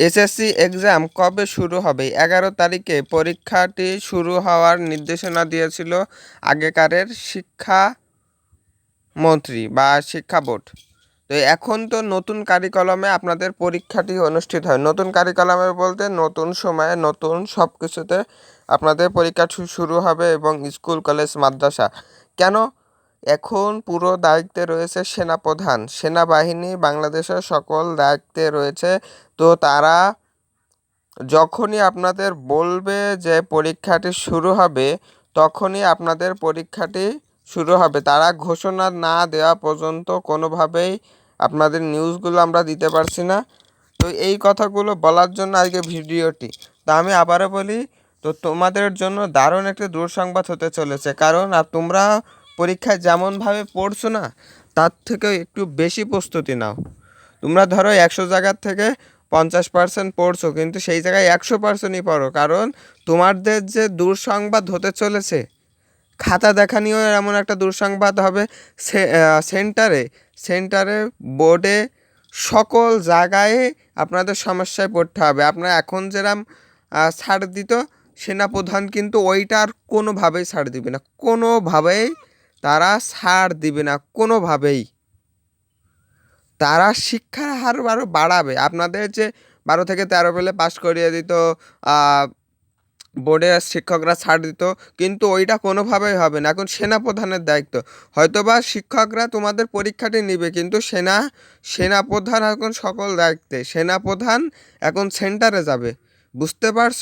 SSC exam কবে শুরু হবে? এগারো তারিখে পরীক্ষাটি শুরু হওয়ার নির্দেশনা দিয়েছিল আগেকারের শিক্ষা মন্ত্রী বা শিক্ষা বোর্ড। তো এখন তো নতুন কারিকলমে আপনাদের পরীক্ষাটি অনুষ্ঠিত হয়। নতুন কারিকলমে বলতে নতুন সময়ে নতুন সব কিছুতে আপনাদের পরীক্ষা শুরু হবে এবং স্কুল, কলেজ, মাদ্রাসা। কেন? এখন পুরো দায়িত্বে রয়েছে সেনাপ্রধান। সেনাবাহিনী বাংলাদেশের সকল দায়িত্বে রয়েছে। তো তারা যখনই আপনাদের বলবে যে পরীক্ষাটি শুরু হবে, তখনই আপনাদের পরীক্ষাটি শুরু হবে। তারা ঘোষণা না দেওয়া পর্যন্ত কোনোভাবেই আপনাদের নিউজগুলো আমরা দিতে পারছি না। তো এই কথাগুলো বলার জন্য আজকে ভিডিওটি। তা আমি আবারও বলি, তো তোমাদের জন্য দারুণ একটি দুঃসংবাদ হতে চলেছে। কারণ, আর তোমরা পরীক্ষায় যেমনভাবে পড়ছো না, তার থেকেও একটু বেশি প্রস্তুতি নাও। তোমরা ধরো একশো জায়গার থেকে পঞ্চাশ পার্সেন্ট পড়ছো, কিন্তু সেই জায়গায় একশো পার্সেন্টই পড়ো, কারণ তোমাদের যে দুঃসংবাদ হতে চলেছে, খাতা দেখা নিয়েও এমন একটা দুঃসংবাদ হবে সেন্টারে সেন্টারে বোর্ডে সকল জায়গায় আপনাদের সমস্যায় পড়তে হবে। আপনার এখন যেরম ছাড় দিত, সেনাপ্রধান কিন্তু ওইটা আর কোনোভাবেই ছাড় দিবে না। কোনোভাবেই তারা ছাড় দিবে না কোনোভাবেই। তারা শিক্ষার হার আরও বাড়াবে। আপনাদের যে বারো থেকে তেরো পেলে পাস করিয়ে দিত বোর্ডে শিক্ষকরা ছাড় দিত, কিন্তু ওইটা কোনোভাবেই হবে না। এখন সেনাপ্রধানের দায়িত্ব। হয়তোবা শিক্ষকরা তোমাদের পরীক্ষাটি নেবে, কিন্তু সেনা, সেনাপ্রধান এখন সকল দায়িত্বে। সেনাপ্রধান এখন সেন্টারে যাবে। বুঝতে পারছ?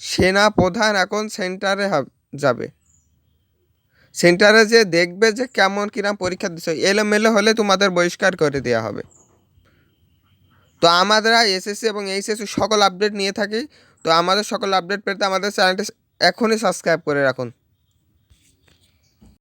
সেনাপ্রধান এখন সেন্টারে যাবে। সেন্টারে যে দেখবে যে কেমন কিরাম পরীক্ষা দিচ্ছ, এলোমেলো হলে তোমাদের বহিষ্কার করে দেওয়া হবে। তো আমাদের এসএসসি এবং এইচএসসি সকল আপডেট নিয়ে থাকি। তো আমাদের সকল আপডেট পেতে আমাদের চ্যানেলটি এখনই সাবস্ক্রাইব করে রাখুন।